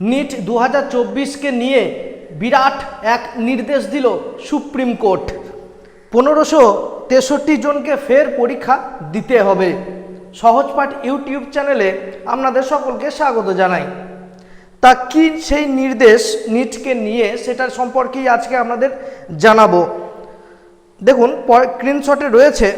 NEET দু হাজার নিয়ে বিরাট এক নির্দেশ দিল সুপ্রিম কোর্ট। পনেরোশো তেষট্টি জনকে ফের পরীক্ষা দিতে হবে। সহজপাঠ ইউটিউব চ্যানেলে আপনাদের সকলকে স্বাগত জানাই। তা কি সেই নির্দেশ নিটকে নিয়ে সেটার সম্পর্কেই আজকে আপনাদের জানাব। দেখুন স্ক্রিনশটে রয়েছে,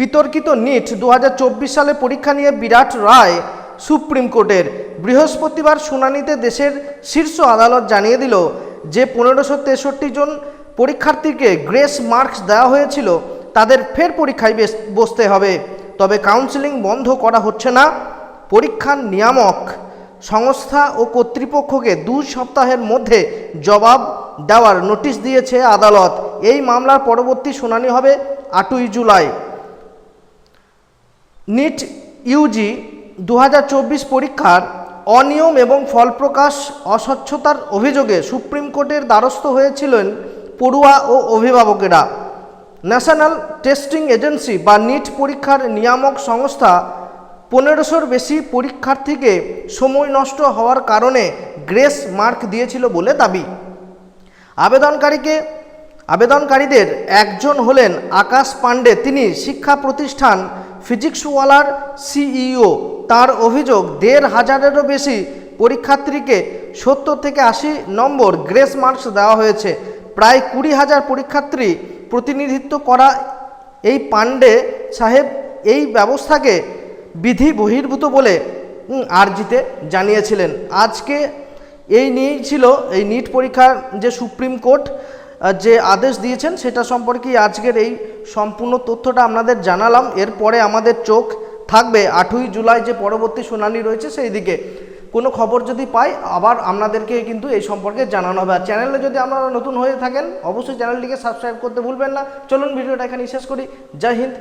বিতর্কিত নিট দু হাজার চব্বিশ সালে পরীক্ষা নিয়ে বিরাট রায় সুপ্রিম কোর্টের বৃহস্পতিবার শুনানিতে দেশের শীর্ষ আদালত জানিয়ে দিল যে পনেরোশো তেষট্টি জন পরীক্ষার্থীকে গ্রেস মার্কস দেওয়া হয়েছিল, তাদের ফের পরীক্ষায় বসতে হবে। তবে কাউন্সেলিং বন্ধ করা হচ্ছে না। পরীক্ষার নিয়ামক সংস্থা ও কর্তৃপক্ষকে দুই সপ্তাহের মধ্যে জবাব দেওয়ার নোটিশ দিয়েছে আদালত। এই মামলার পরবর্তী শুনানি হবে আটই জুলাই। নিট ইউজি দু হাজার চব্বিশ পরীক্ষার অনিয়ম এবং ফলপ্রকাশ অস্বচ্ছতার অভিযোগে সুপ্রিম কোর্টের দ্বারস্থ হয়েছিলেন পড়ুয়া ও অভিভাবকেরা। ন্যাশনাল টেস্টিং এজেন্সি বা নিট পরীক্ষার নিয়ামক সংস্থা পনেরোশোর বেশি পরীক্ষার্থীকে সময় নষ্ট হওয়ার কারণে গ্রেস মার্ক দিয়েছিল বলে দাবি। আবেদনকারীকে, আবেদনকারীদের একজন হলেন আকাশ পাণ্ডে, তিনি শিক্ষা প্রতিষ্ঠান ফিজিক্সওয়ালার সিইও। তার অভিযোগ দেড় হাজারেরও বেশি পরীক্ষার্থীকে সত্তর থেকে আশি নম্বর গ্রেস মার্কস দেওয়া হয়েছে। প্রায় কুড়ি হাজার পরীক্ষার্থী প্রতিনিধিত্ব করা এই পাণ্ডে সাহেব এই ব্যবস্থাকে বিধি বহির্ভূত বলে আরজিতে জানিয়েছিলেন। আজকে এই নিয়েই ছিল এই নিট পরীক্ষার যে সুপ্রিম কোর্ট যে আদেশ দিয়েছেন সেটা সম্পর্কে আজকের এই সম্পূর্ণ তথ্যটা আপনাদের জানালাম। এরপরে আমাদের চোখ থাকবে। আটই জুলাই যে পরবর্তী শুনানি রয়েছে সেই দিকে কোনো খবর যদি পাই, আবার আপনাদেরকে কিন্তু এই সম্পর্কে জানানো হবে। আর চ্যানেলে যদি আপনারা নতুন হয়ে থাকেন, অবশ্যই চ্যানেলটিকে সাবস্ক্রাইব করতে ভুলবেন না। চলুন, ভিডিওটা এখানে শেষ করি। জয় হিন্দ।